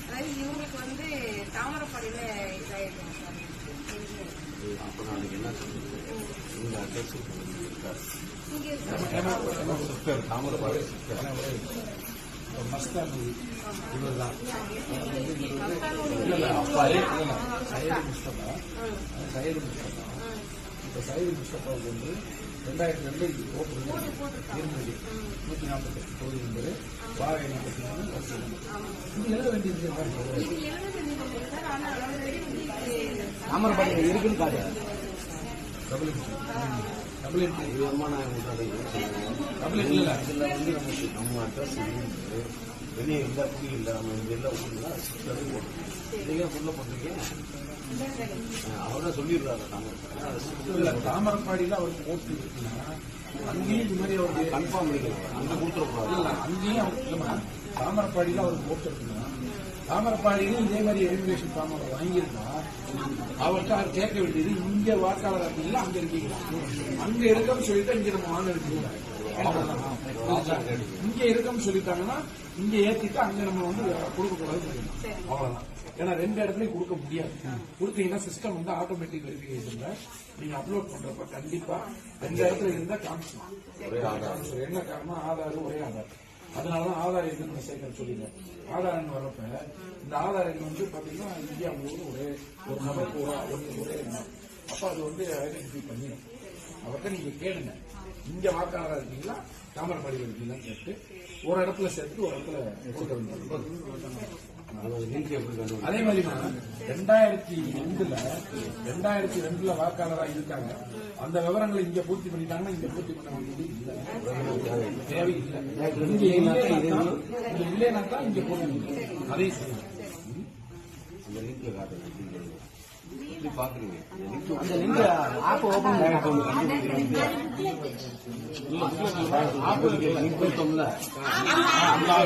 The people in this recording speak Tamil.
அதாவது இவங்களுக்கு வந்து தாமரப்படியில சார் அப்ப நாளைக்கு என்ன சொல்றது இந்த அட்ரஸ் இருக்காரு சிஸ்டர் மஸ்தான் இல்ல இல்ல அப்பா சையது முஸ்தபா சையது முஸ்தபா இப்ப சையது முஸ்தபாவுக்கு வந்து ரெண்டாயிரத்தி ரெண்டு இது போட்டு இருந்தது. நூத்தி நாற்பத்தி எட்டு தொகுதி என்பது வாழை நாற்பத்தி எழுத வேண்டியது இது தாமரபாடி இருக்குன்னு காட்டு டபுள் டபுள் டபுள் இல்ல. இதுல வந்து நம்ம அட்ரஸ் இருக்கு வெளியே இல்ல குடி இல்ல நம்ம இங்க இல்ல ஊர்ல சிஸ்டரே போட்டுருக்கோம் நீங்க புள்ள போட்டிருக்கீங்க அவரே சொல்லிடுறாரு இல்ல தாமரப்பாடியில அவர் போட்டு இருக்குன்னா அங்கேயும் இது மாதிரி அவருக்கு கன்ஃபார்ம் பண்ணிக்கலாம் அங்க கொடுத்துடக்கூடாது. இல்ல அங்கேயும் அவர் இல்லைம்மா தாமரப்பாடியில அவர் போட்டு இருக்குன்னா தாமரப்பாடியிலும் இதே மாதிரி எலிமினேஷன் ஃபார்ம் அவர் வாங்கியிருந்தா அவர்கிட்ட அவர் கேட்க வேண்டியது இங்க வாக்காளர் இருக்கீங்களா அங்க இருக்கீங்களா? அங்க இருக்கன்னு சொல்லிட்டு இங்க நம்ம வாங்க இருக்கீங்களா இங்க இருக்கன்னு சொல்லிட்டாங்கன்னா இங்க ஏத்திட்டு அங்க நம்ம வந்து கொடுக்க கூடாது அவ்வளவுதான். ஏன்னா ரெண்டு இடத்துலயும் கொடுக்க முடியாது. கொடுத்தீங்கன்னா சிஸ்டம் வந்து ஆட்டோமேட்டிக் வெரிஃபிகேஷன்ல நீங்க அப்லோட் பண்றப்ப கண்டிப்பா ரெண்டு இடத்துல இருந்தா காமிச்சிடும். என்ன காரணம் ஆதார் ஒரே ஆதார். அதனாலதான் ஆதார் எதுன்னு சேர்க்க சொல்லிடுறேன் ஆதார் எண் வரப்ப இந்த ஆதார் எண் வந்து பாத்தீங்கன்னா இந்தியா முழுவதும் ஒரே ஒரு நபருக்கு ஒரு ஒரே அப்ப அது வந்து ஐடென்டிஃபை பண்ணிடும் அவர்கிட்ட நீங்க கேளுங்க. இங்க வாக்காளரா இருக்கீங்களா? தாமரப்பாடியில் இருக்கீங்களான்னு கேட்டு ஒரு இடத்துல சேர்த்து ஒரு இடத்துல கொடுக்க வேண்டியது அது மாதிரி ரெண்டாயிரத்தி ரெண்டுல ரெண்டாயிரத்தி ரெண்டுல வாக்காளரா இருக்காங்க. அந்த விவரங்களை இங்க பூர்த்தி பண்ணிட்டாங்கன்னா இங்க பூர்த்தி பண்ண வேண்டியது இல்ல. தேவையில்லை. இங்க இல்லைன்னா தான் இங்க இல்லைன்னா தான் இங்க போடுவீங்க அதே செய்யணும் அந்த லிங்க்ல காட்டுங்க எப்படி பாக்குறீங்க அந்த லிங்க் ஆப் ஓபன் லிங்க் கொடுத்தோம்ல ஆமா.